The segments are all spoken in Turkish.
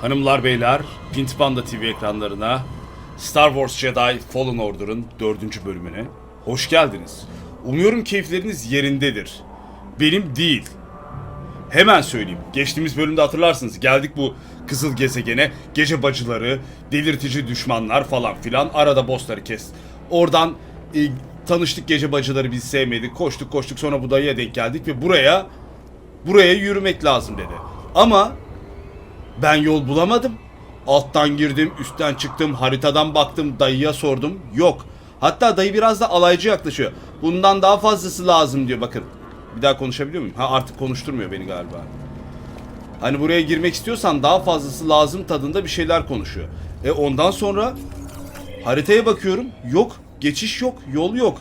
Hanımlar beyler, Pint Panda TV ekranlarına Star Wars Jedi Fallen Order'ın dördüncü bölümüne hoş geldiniz. Umuyorum keyifleriniz yerindedir. Benim değil. Hemen söyleyeyim. Geçtiğimiz bölümde hatırlarsınız. Geldik bu kızıl gezegene. Gece bacıları, delirtici düşmanlar falan filan. Arada bossları kes. Oradan e, tanıştık gece bacıları biz sevmedik. Koştuk koştuk sonra bu dayıya denk geldik ve buraya buraya yürümek lazım dedi. Ama ben yol bulamadım. Alttan girdim, üstten çıktım, haritadan baktım, dayıya sordum. Yok. Hatta dayı biraz da alaycı yaklaşıyor. Bundan daha fazlası lazım diyor bakın. Bir daha konuşabiliyor muyum? Ha artık konuşturmuyor beni galiba. Hani buraya girmek istiyorsan daha fazlası lazım tadında bir şeyler konuşuyor. E ondan sonra haritaya bakıyorum. Yok. Geçiş yok. Yol yok.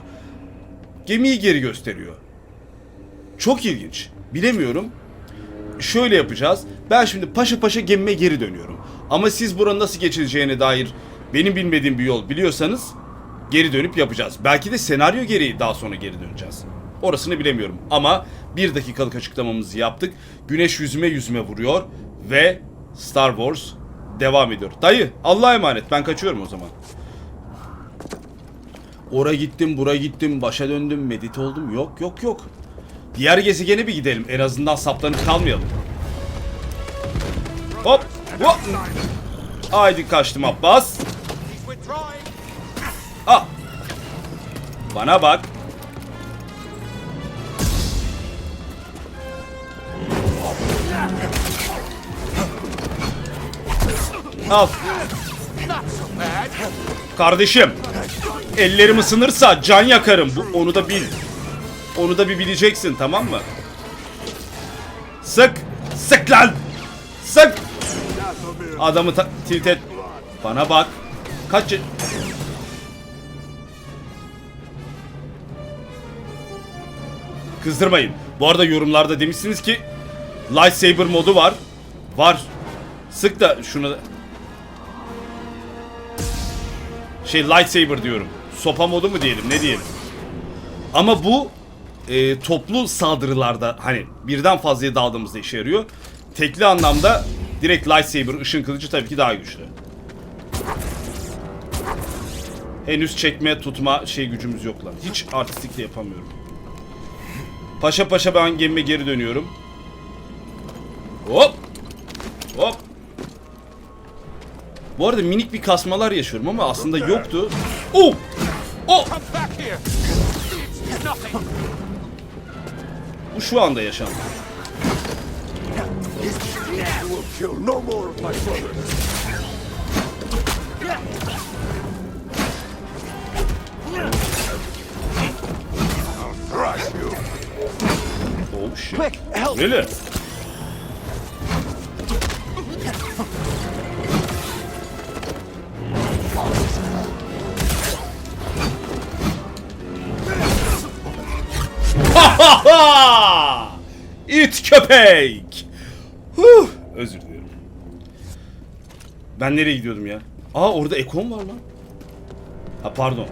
Gemiyi geri gösteriyor. Çok ilginç. Bilemiyorum şöyle yapacağız. Ben şimdi paşa paşa gemime geri dönüyorum. Ama siz buranın nasıl geçileceğine dair benim bilmediğim bir yol biliyorsanız geri dönüp yapacağız. Belki de senaryo gereği daha sonra geri döneceğiz. Orasını bilemiyorum. Ama bir dakikalık açıklamamızı yaptık. Güneş yüzüme yüzüme vuruyor ve Star Wars devam ediyor. Dayı Allah'a emanet ben kaçıyorum o zaman. Ora gittim, bura gittim, başa döndüm, medit oldum. Yok yok yok. Diğer gezegene bir gidelim. En azından saplanıp kalmayalım. Hop! Hop! Haydi kaçtım Abbas. Ah! Bana bak. Al. Kardeşim. Ellerim ısınırsa can yakarım. Bu onu da bil. Onu da bir bileceksin tamam mı? Sık! Sık lan! Sık! Adamı tilt et. Bana bak. Kaç... Kızdırmayın. Bu arada yorumlarda demişsiniz ki Lightsaber modu var. Var. Sık da şunu Şey lightsaber diyorum. Sopa modu mu diyelim ne diyelim. Ama bu e, toplu saldırılarda hani birden fazlaya daldığımızda işe yarıyor. Tekli anlamda direkt lightsaber ışın kılıcı tabii ki daha güçlü. Henüz çekme tutma şey gücümüz yok lan. Hiç artistik de yapamıyorum. Paşa paşa ben gemime geri dönüyorum. Hop! Hop! Bu arada minik bir kasmalar yaşıyorum ama aslında yoktu. Oh! Oh! Bu şu anda yaşandı. Kill no more of my brothers. I'll thrash you. Oh shit. Quick, help! Really? İt köpek! Huh! Özür. Ben nereye gidiyordum ya? Aa orada ekon var lan. Ha pardon.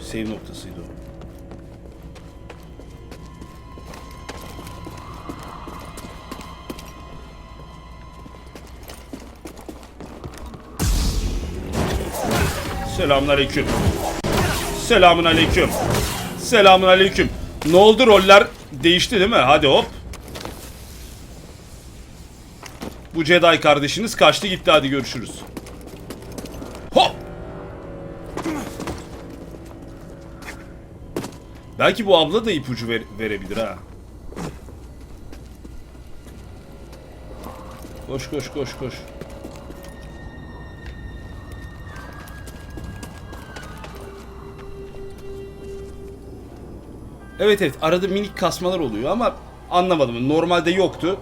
Save noktasıydı o. Selamun aleyküm. Selamun aleyküm. Selamun aleyküm. Ne oldu roller değişti değil mi? Hadi hop. Bu Jedi kardeşiniz kaçtı gitti hadi görüşürüz. Hop. Belki bu abla da ipucu ver- verebilir ha. Koş koş koş koş. Evet evet arada minik kasmalar oluyor ama anlamadım. Normalde yoktu.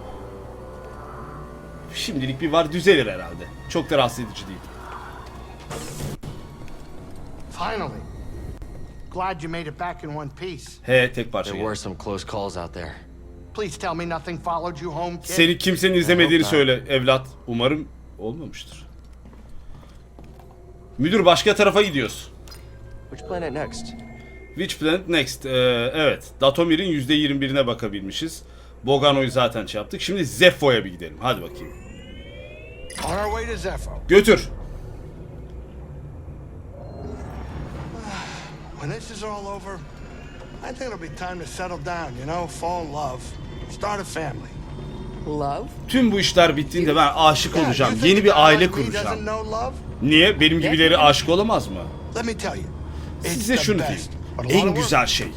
Şimdilik bir var düzelir herhalde. Çok da rahatsız edici değil. Finally. Glad you made it back in one piece. He tek parça. There were some close calls out there. Please tell me nothing followed you home, kid. Seni kimsenin izlemediğini söyle evlat. Umarım olmamıştır. Müdür başka tarafa gidiyoruz. Which planet next? Which Planet Next? Ee, evet. Datomir'in %21'ine bakabilmişiz. Bogano'yu zaten şey yaptık. Şimdi Zepho'ya bir gidelim. Hadi bakayım. On our way to Zepho. Götür. When this is all over, I think it'll be time to settle down, you know, fall in love, start a family. Love? Tüm bu işler bittiğinde ben aşık olacağım. Yeni bir aile kuracağım. doesn't know love? Niye? Benim gibileri aşık olamaz mı? Let me tell you. Size şunu diyeyim. En güzel şey.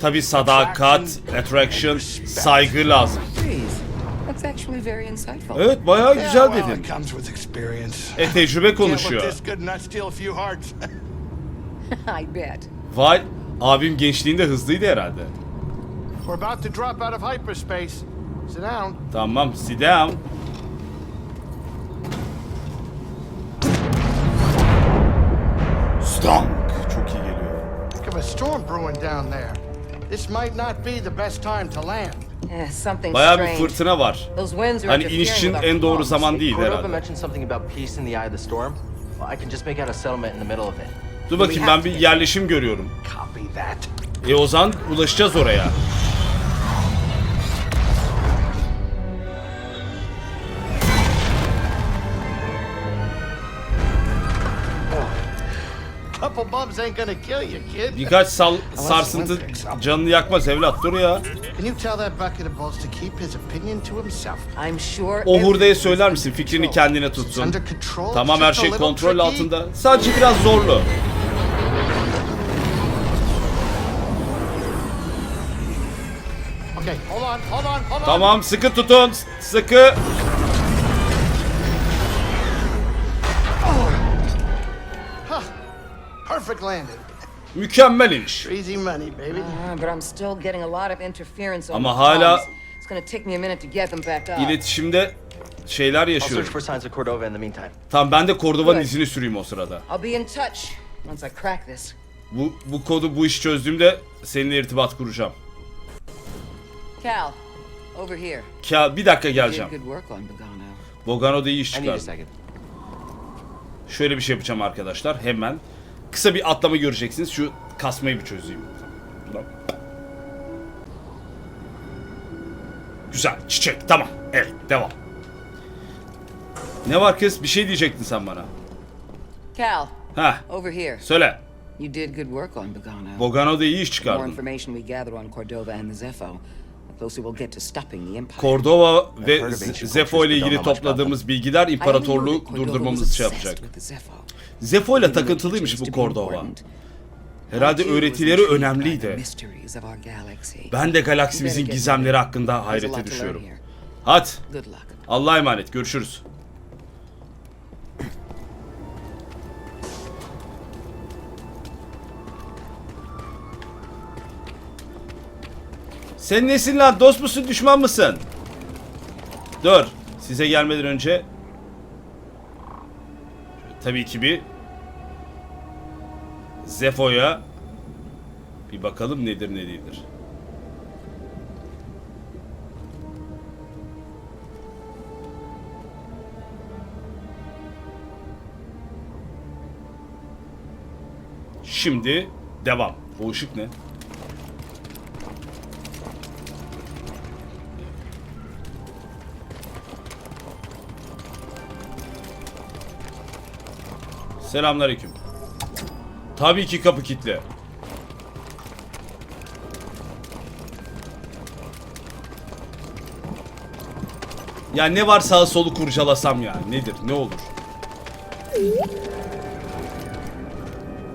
Tabi sadakat, attraction, saygı lazım. Jeez, that's actually very insightful. Evet bayağı Yeah, güzel well, dedin. it comes with experience. E tecrübe Can't look konuşuyor. this good and not steal a few hearts. I bet. Vay abim gençliğinde hızlıydı herhalde. We're about to drop out of hyperspace. Sit down. Tamam sit down. Stunk. Çok iyi geliyor. Think of a storm brewing down there. This might not be the best time to land. Eh, something Bayağı bir fırtına var. Those winds are Hani iniş için en doğru zaman değil herhalde. mentioned something about peace in the eye of the storm. Well, I can just make out a settlement in the middle of it. Dur bakayım ben bir yerleşim görüyorum. Copy that. E o zaman ulaşacağız oraya. Bumps ain't gonna kill you, kid. Birkaç sal sarsıntı canını yakmaz evlat dur ya. Can you tell that bucket of balls to keep his opinion to himself? I'm sure O hurdaya söyler misin under fikrini control. kendine tutsun. under control. Tamam her şey kontrol altında. Sadece biraz zorlu. Okay, hold on, hold on, hold on. Tamam sıkı tutun. Sıkı. Landing. Mükemmel iniş. Easy money, baby. Uh, but I'm still getting a lot of interference on Ama the hala-. It's gonna take me a minute to get them back up. İletişimde şeyler I'll search yaşıyorum. for signs of Cordova in the meantime. Tamam ben de Cordova'nın Good. izini süreyim o sırada. I'll be in touch once I crack this. Bu, bu kodu bu işi çözdüğümde seninle irtibat kuracağım. Cal, over here. Ya bir dakika geleceğim. good work on Bogano. Bogano da iyi iş çıkardı. Şöyle bir şey yapacağım arkadaşlar hemen. Kısa bir atlama göreceksiniz. Şu kasmayı bir çözeyim. Güzel. Çiçek. Tamam. Evet. Devam. Ne var kız? Bir şey diyecektin sen bana. Cal, Ha. over here. Söyle. You did good work on Bogano. Bogano da iyi iş The more çıkardın. information we gather on Cordova and the Zepho, the closer we'll get to stopping the Empire. Cordova ve Zefo ile ilgili topladığımız bilgiler imparatorluğu durdurmamızı şey yapacak. Zefo ile takıntılıymış bu Cordova. Herhalde öğretileri önemliydi. Ben de galaksimizin gizemleri hakkında hayrete düşüyorum. Hadi. Allah'a emanet. Görüşürüz. Sen nesin lan? Dost musun, düşman mısın? Dur. Size gelmeden önce tabii ki bir Zefo'ya bir bakalım nedir ne değildir. Şimdi devam. O ışık ne? Selamünaleyküm. Tabii ki kapı kilitli. Ya ne var sağa solu kurcalasam ya. Nedir? Ne olur?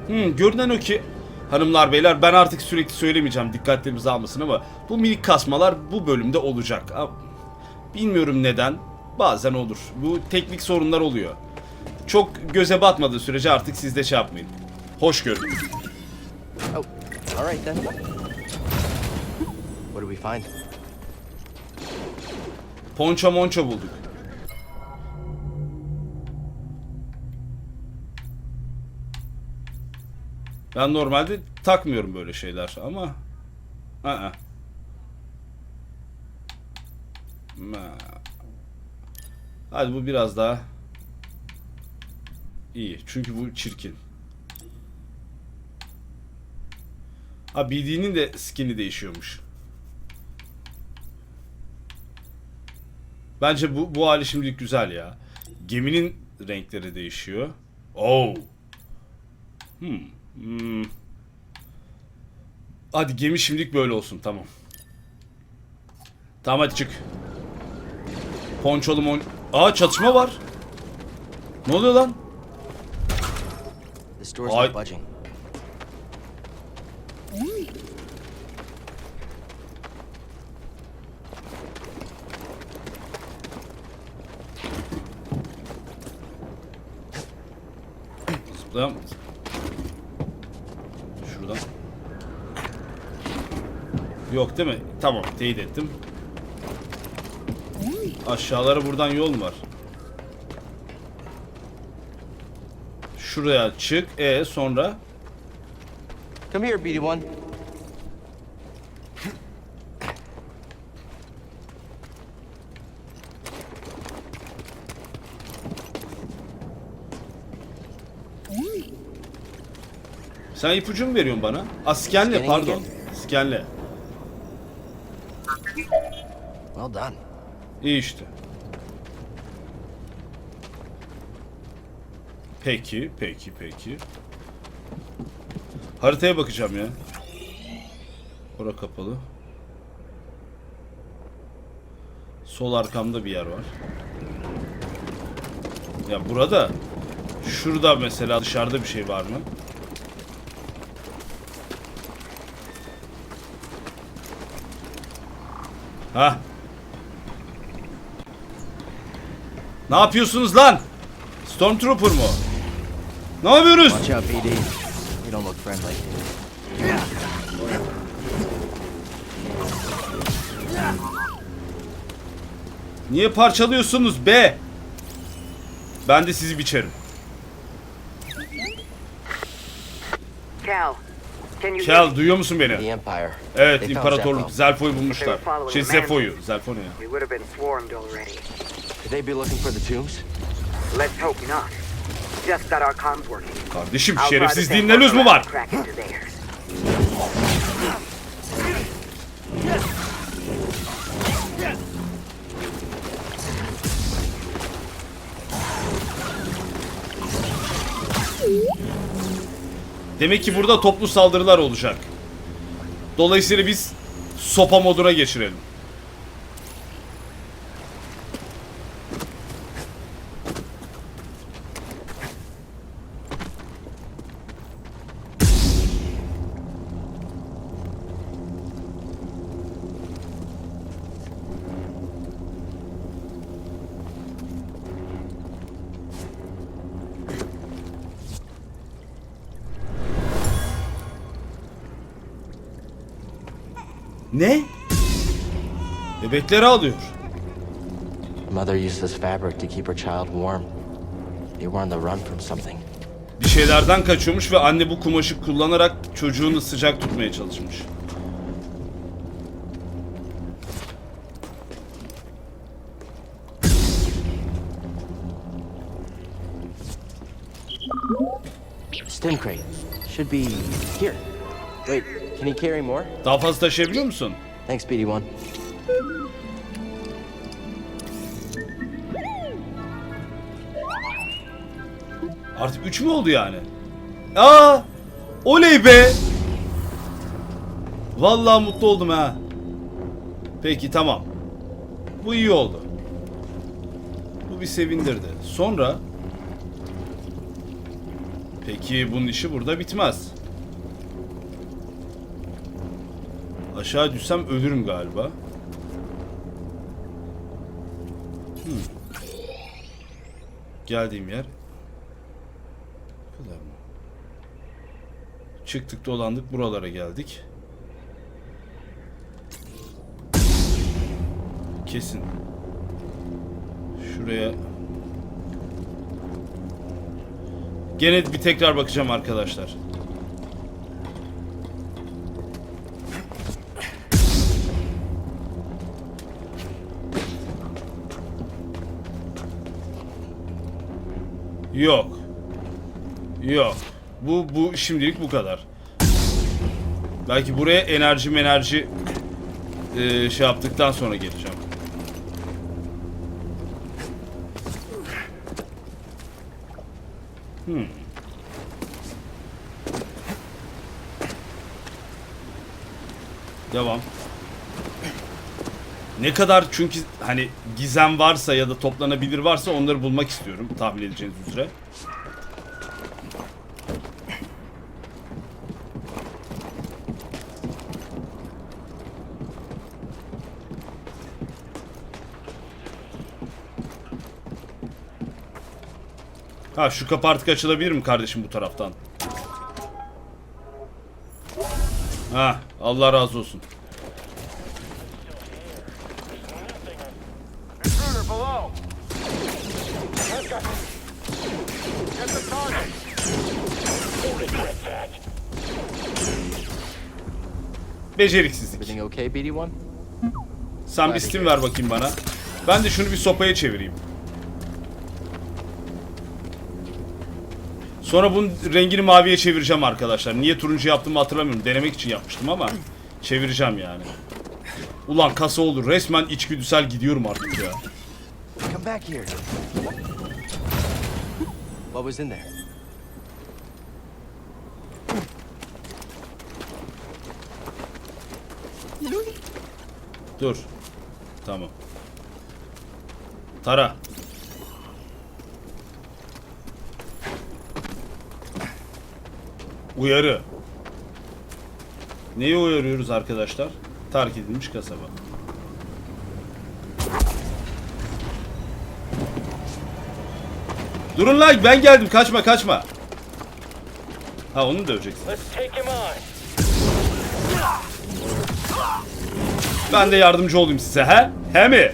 Hmm, görünen o ki hanımlar beyler ben artık sürekli söylemeyeceğim dikkatlerimizi almasın ama bu minik kasmalar bu bölümde olacak. Bilmiyorum neden. Bazen olur. Bu teknik sorunlar oluyor. Çok göze batmadığı sürece artık siz de şey yapmayın. Hoş görün. Oh, all right then. What do we find? Ponço monço bulduk. Ben normalde takmıyorum böyle şeyler ama Aa. Ma. Hadi bu biraz daha iyi. Çünkü bu çirkin. Ha BD'nin de skin'i değişiyormuş. Bence bu bu hali şimdilik güzel ya. Geminin renkleri değişiyor. Oh. Hmm. Hmm. Hadi gemi şimdilik böyle olsun tamam. Tamam hadi çık. Ponçolu mon... Aa çatışma var. Ne oluyor lan? Ay- not budging. Zıplayam. Şuradan. Yok değil mi? Tamam teyit ettim. Aşağılara buradan yol mu var? Şuraya çık. E sonra Come here, BD1. sen ipucu mu veriyorsun bana? Askenle Scanning pardon. Skenle. Well done. İyi işte. Peki, peki, peki. Haritaya bakacağım ya. Ora kapalı. Sol arkamda bir yer var. Ya burada şurada mesela dışarıda bir şey var mı? Ha? Ne yapıyorsunuz lan? Stormtrooper mu? Ne yapıyoruz? Watch out, BD. You don't look friendly. Niye parçalıyorsunuz be? Ben de sizi biçerim. Cal, Kel duyuyor musun beni? The Empire. Evet imparatorluk. Zelfo'yu bulmuşlar. Şey Zefo'yu. Zelfo ne ya? We would have been swarmed already. Could they be looking for the tombs? Let's hope not. Kardeşim şerefsizliğin ne lüzumu var? Demek ki burada toplu saldırılar olacak. Dolayısıyla biz sopa moduna geçirelim. Ne? Bebekleri alıyor. Mother used this fabric to keep her child warm. They were on the run from something. Bir şeylerden kaçıyormuş ve anne bu kumaşı kullanarak çocuğunu sıcak tutmaya çalışmış. Stim crate. Should be here. Can you carry more? Daha fazla taşıyabiliyor musun? Thanks, BD1. Artık 3 mü oldu yani? Aa! Oley be! Vallahi mutlu oldum ha. Peki tamam. Bu iyi oldu. Bu bir sevindirdi. Sonra Peki bunun işi burada bitmez. Aşağı düşsem ölürüm galiba. Hmm. Geldiğim yer kadar mı? Çıktık dolandık buralara geldik. Kesin. Şuraya Gene bir tekrar bakacağım arkadaşlar. Yok. Yok. Bu, bu şimdilik bu kadar. Belki buraya enerji enerji e, şey yaptıktan sonra geleceğim. Hmm. Devam. Ne kadar çünkü hani gizem varsa ya da toplanabilir varsa onları bulmak istiyorum tahmin edeceğiniz üzere. Ha şu kapı artık açılabilir mi kardeşim bu taraftan? Ha Allah razı olsun. Intruder below. Get the target. Beceriksizlik. Everything okay, BD1? Sen bir Steam ver bakayım bana. Ben de şunu bir sopaya çevireyim. Sonra bunun rengini maviye çevireceğim arkadaşlar. Niye turuncu yaptığımı hatırlamıyorum. Denemek için yapmıştım ama çevireceğim yani. Ulan kasa olur. Resmen içgüdüsel gidiyorum artık ya. Come back here. What was in there? Dur. Tamam. Tara. Uyarı. Neyi uyarıyoruz arkadaşlar? Terk edilmiş kasaba. Durun lan ben geldim kaçma kaçma. Ha onu döveceksin. Ben de yardımcı olayım size he? He mi?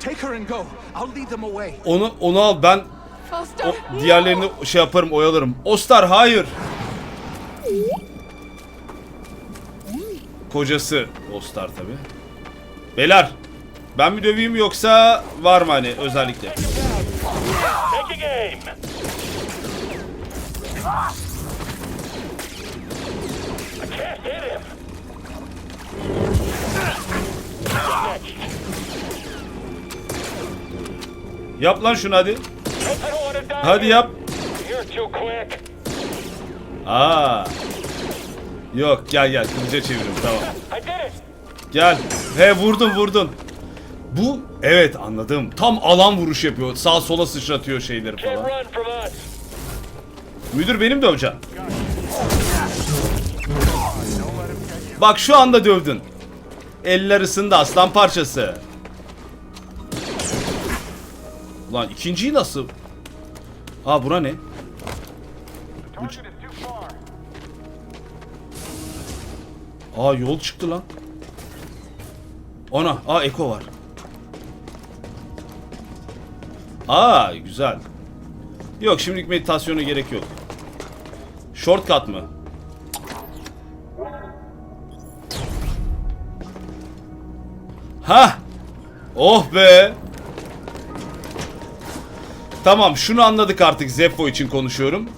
Take her and go. I'll lead them away. Onu onu al ben o, diğerlerini şey yaparım oyalarım. Ostar hayır. Kocası Ostar tabi. Beyler ben mi döveyim yoksa var mı hani özellikle? Yap lan şunu hadi. Hadi yap. Aa. Yok gel gel kılıca çevirin tamam. Gel. He vurdun vurdun. Bu evet anladım. Tam alan vuruş yapıyor. Sağ sola sıçratıyor şeyleri falan. Müdür benim döveceğim. Bak şu anda dövdün. Eller ısındı aslan parçası. Ulan ikinciyi nasıl? Aa bura ne? Aa yol çıktı lan. Ona, aa eko var. Aa güzel. Yok şimdilik meditasyona gerek yok. Shortcut mı? Ha! Oh be! Tamam şunu anladık artık Zeppo için konuşuyorum.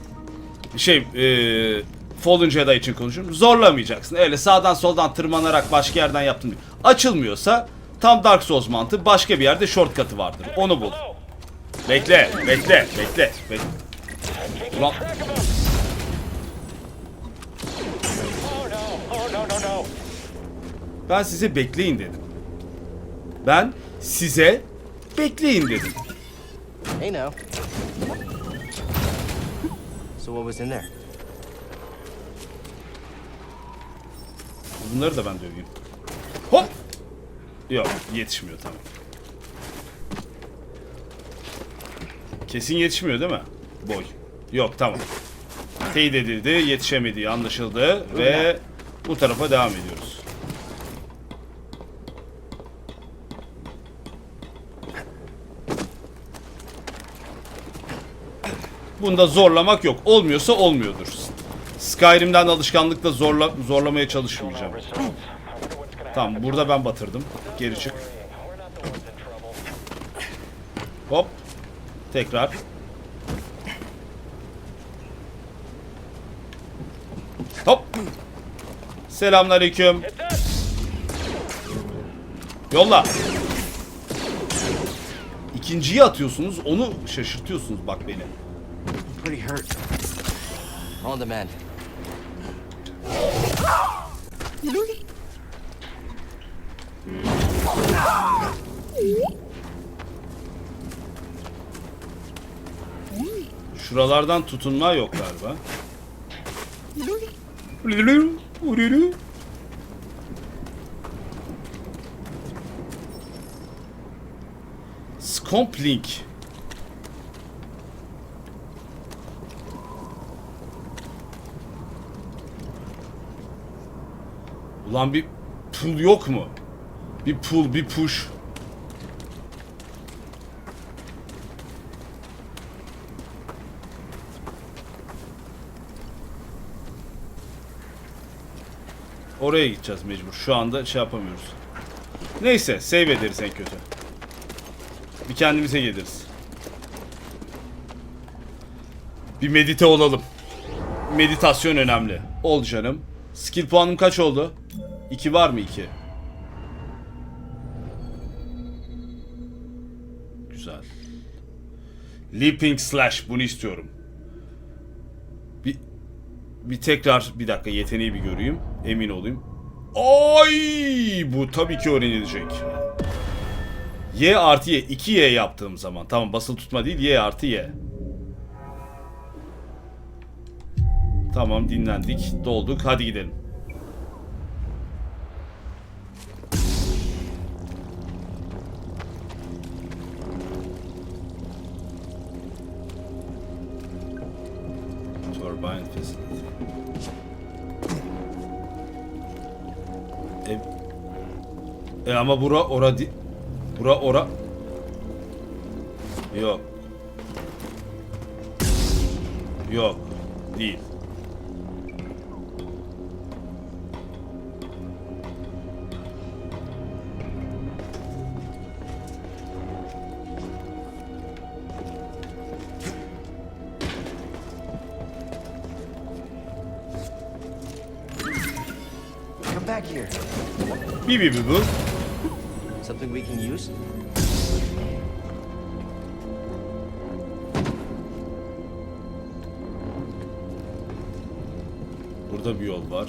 Şey, eee Fallen Jedi için konuşuyorum. Zorlamayacaksın. Öyle sağdan soldan tırmanarak başka yerden yaptın. Açılmıyorsa tam Dark Souls mantığı başka bir yerde shortcut'ı vardır. Onu bul. Bekle, bekle, bekle. bekle. Ulan ben size bekleyin dedim. Ben size bekleyin dedim. Hey now. So what was in there? Bunları da ben döveyim. Hop! Yok yetişmiyor tamam. Kesin yetişmiyor değil mi? Boy. Yok tamam. Teyit edildi, yetişemediği anlaşıldı ve bu tarafa devam ediyoruz. Bunda zorlamak yok. Olmuyorsa olmuyordur. Skyrim'den alışkanlıkla zorla zorlamaya çalışmayacağım. Tamam burada ben batırdım. Geri çık. Hop. Tekrar. Hop. Selamünaleyküm. Yolla. İkinciyi atıyorsunuz. Onu şaşırtıyorsunuz bak beni. Pretty hurt. On the mend. Şuralardan tutunma yok galiba. Scomp Ulan bir pull yok mu? Bir pull, bir push. Oraya gideceğiz mecbur. Şu anda şey yapamıyoruz. Neyse save ederiz en kötü. Bir kendimize geliriz. Bir medite olalım. Meditasyon önemli. Ol canım. Skill puanım kaç oldu? 2 var mı 2? Güzel. Leaping Slash bunu istiyorum. Bir bir tekrar bir dakika yeteneği bir göreyim. Emin olayım. Ay bu tabii ki öğrenilecek. Y artı Y. 2Y yaptığım zaman. Tamam basılı tutma değil. Y artı Y. Tamam dinlendik. Dolduk. Hadi gidelim. Turbine facility. E, e ama bura ora di bura ora Yok. Yok. Değil. Come back here. Bir bir bir bu. Something we can use? Burada bir yol var.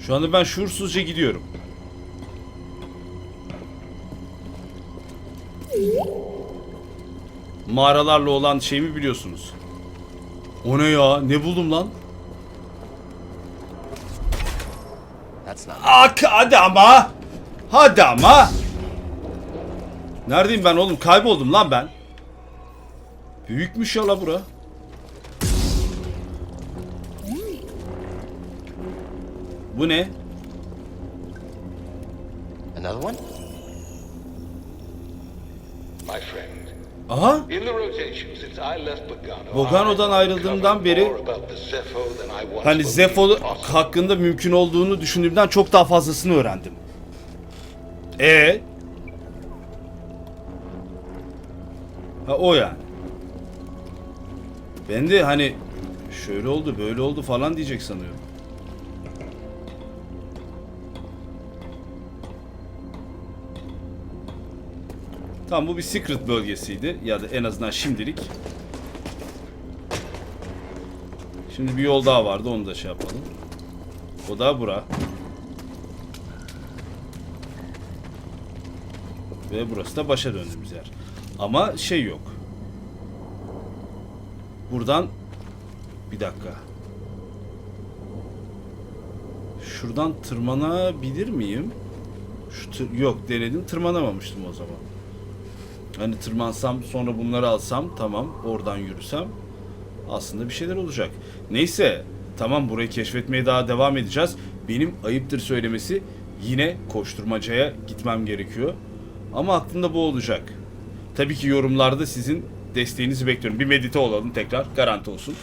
Şu anda ben şuursuzca gidiyorum. Mağaralarla olan şeyimi biliyorsunuz. O ne ya? Ne buldum lan? Ak hadi ama. Hadi ama. Neredeyim ben oğlum? Kayboldum lan ben. Büyükmüş ya la bura. Bu ne? Another one? My friend, Aha. Bogano'dan ayrıldığımdan beri Zepho hani possible. hakkında mümkün olduğunu düşündüğümden çok daha fazlasını öğrendim. E Ha o yani. Ben de hani şöyle oldu böyle oldu falan diyecek sanıyorum. Tamam bu bir secret bölgesiydi ya da en azından şimdilik. Şimdi bir yol daha vardı onu da şey yapalım. O da bura. Ve burası da başa döndüğümüz yer. Ama şey yok. Buradan bir dakika. Şuradan tırmanabilir miyim? Şu tır- yok denedim tırmanamamıştım o zaman. Hani tırmansam sonra bunları alsam tamam oradan yürüsem aslında bir şeyler olacak. Neyse tamam burayı keşfetmeye daha devam edeceğiz. Benim ayıptır söylemesi yine koşturmacaya gitmem gerekiyor. Ama aklımda bu olacak. Tabii ki yorumlarda sizin desteğinizi bekliyorum. Bir medite olalım tekrar garanti olsun.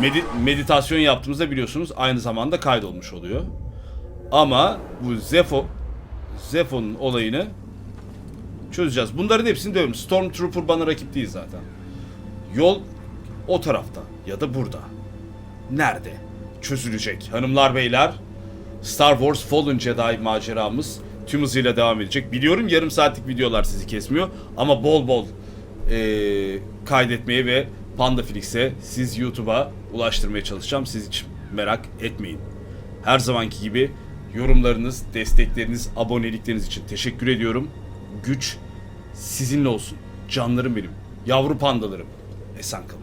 Medi- meditasyon yaptığımızda biliyorsunuz aynı zamanda kaydolmuş oluyor. Ama bu Zefo Zefo'nun olayını Çözeceğiz. Bunların hepsini dövüyorum. Stormtrooper bana rakip değil zaten. Yol o tarafta ya da burada. Nerede? Çözülecek. Hanımlar beyler Star Wars Fallen Jedi maceramız tüm hızıyla devam edecek. Biliyorum yarım saatlik videolar sizi kesmiyor ama bol bol eee, kaydetmeye ve Pandaflix'e siz YouTube'a ulaştırmaya çalışacağım. Siz hiç merak etmeyin. Her zamanki gibi yorumlarınız, destekleriniz, abonelikleriniz için teşekkür ediyorum. Güç sizinle olsun. Canlarım benim. Yavru pandalarım. Esen kalın.